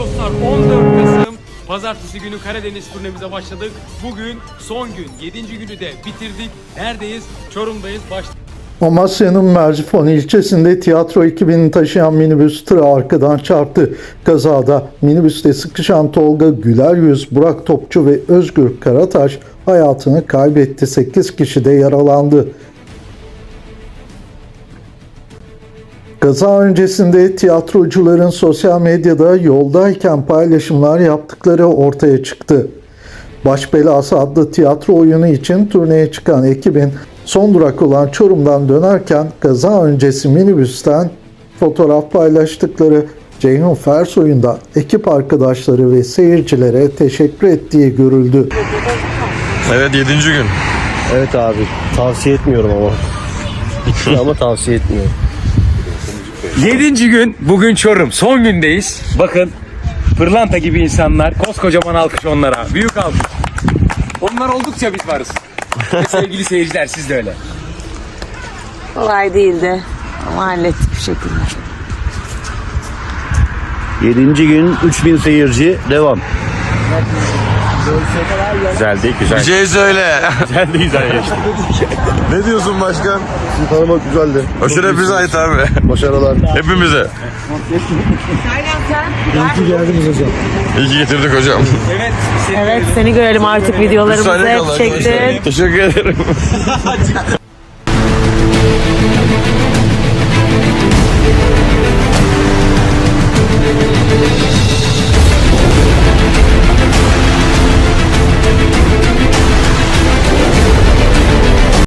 dostlar 14 Kasım Pazartesi günü Karadeniz turnemize başladık. Bugün son gün 7. günü de bitirdik. Neredeyiz? Çorum'dayız. Baş... Amasya'nın Merzifon ilçesinde tiyatro ekibini taşıyan minibüs tıra arkadan çarptı. Kazada minibüste sıkışan Tolga Güler Yüz, Burak Topçu ve Özgür Karataş hayatını kaybetti. 8 kişi de yaralandı. Kaza öncesinde tiyatrocuların sosyal medyada yoldayken paylaşımlar yaptıkları ortaya çıktı. Baş Belası adlı tiyatro oyunu için turneye çıkan ekibin son durak olan Çorum'dan dönerken kaza öncesi minibüsten fotoğraf paylaştıkları Ceyhun Fersoy'un da ekip arkadaşları ve seyircilere teşekkür ettiği görüldü. Evet 7. gün. Evet abi tavsiye etmiyorum ama. Ama tavsiye etmiyorum. 7. gün bugün Çorum. Son gündeyiz. Bakın pırlanta gibi insanlar. Koskocaman alkış onlara. Büyük alkış. Onlar oldukça biz varız. Ve sevgili seyirciler siz de öyle. Kolay değildi ama hallettik bir şekilde. 7. gün 3000 seyirci devam. Güzeldi, güzel. Bir şey söyle. Güzeldi, güzel geçti. ne diyorsun başkan? Sizi tanımak güzeldi. Şeref bize ait abi. Başarılar. Hepimize. İyi ki getirdik hocam. Evet. Evet seni görelim artık videolarımızı çektin. Teşekkür ederim.